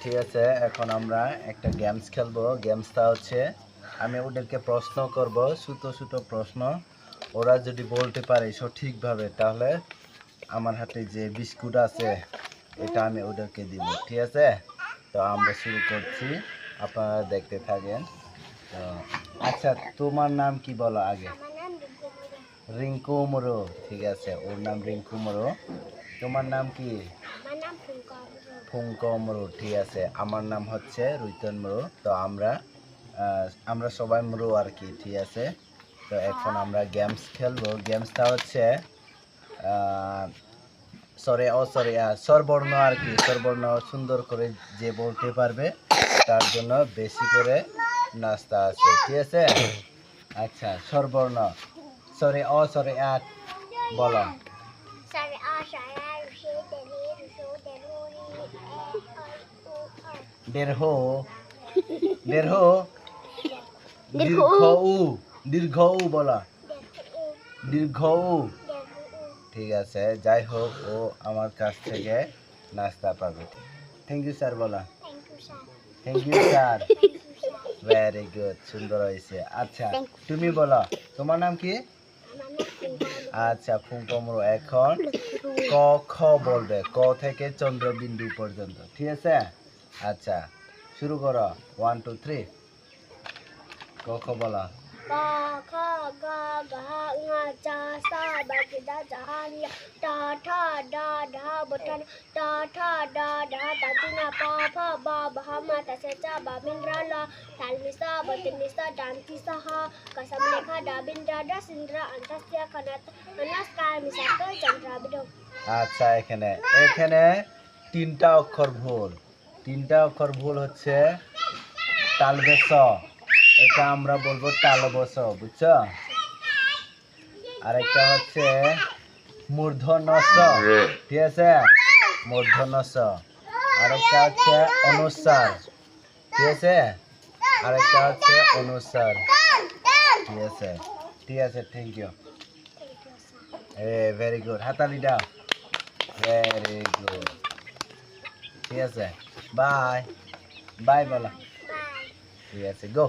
ঠিক আছে, এখন আমরা একটা গেমস খেলব। গেমসটা হচ্ছে, আমি ওদেরকে প্রশ্ন করব ছোটো ছোটো প্রশ্ন। ওরা যদি বলতে পারে সঠিকভাবে তাহলে আমার হাতে যে বিস্কুট আছে, এটা আমি ওদেরকে দিব, ঠিক আছে? তো আমরা শুরু করছি, আপনারা দেখতে থাকেন। তো আচ্ছা তোমার নাম কি বলো আগে? রিঙ্কু মোরো ঠিক আছে, ওর নাম রিঙ্কু মোরো তোমার নাম কি? ফুঙ্ক মোরো ঠিক আছে। আমার নাম হচ্ছে রুইতন মোরো। তো আমরা আমরা সবাই মোরো আর কি, ঠিক আছে? তো এখন আমরা গেমস খেলব। গেমসটা হচ্ছে সরি ও সরি স্বরবর্ণ আর কি। স্বরবর্ণ সুন্দর করে যে বলতে পারবে, তার জন্য বেশি করে নাস্তা আছে, ঠিক আছে? আচ্ছা স্বরবর্ণ। সরে অ সরে আট বলো। দীর্ঘ উ দীর্ঘ উ বলা। দীর্ঘ উ। ঠিক আছে যাই হোক ও আমার কাছ থেকে নাস্তা পাবে। থ্যাংক ইউ স্যার বলা। Thank you sir very good সুন্দর হয়েছে। আচ্ছা তুমি বলো তোমার নাম কি? আচ্ছা ফুঙ্কমরো এখন ক খ বলবে ক থেকে চন্দ্রবিন্দু পর্যন্ত ঠিক আছে? আচ্ছা শুরু করো ওয়ান টু থ্রি ক খ বলা ka kha ga ga nga cha sa ba ki da ja ni ta tha da da bo ta ta tha da da ta ti na pa pha ba ba ma ta se cha ba min ra la tal mi sa ba tin mi sa dan ti sa ha ka sam le kha da bin da da sindra antasya kanat namaskar mi sa ka chandra bido আচ্ছা এখানে এখানে তিনটা অক্ষর ভুল তিনটা অক্ষর ভুল হচ্ছে। তালবেস। এটা আমরা বলব তালবস বুঝছ? আরেকটা হচ্ছে মূর্ধনস ঠিক আছে? মূর্ধনস আরেকটা হচ্ছে অনুসার। ঠিক আছে? আরেকটা হচ্ছে অনুসার। ঠিক আছে? ঠিক আছে thank you a very good হাতালি দাও ভেরি গুড ঠিক আছে? বাই বাই বলা bye. ঠিক আছে গো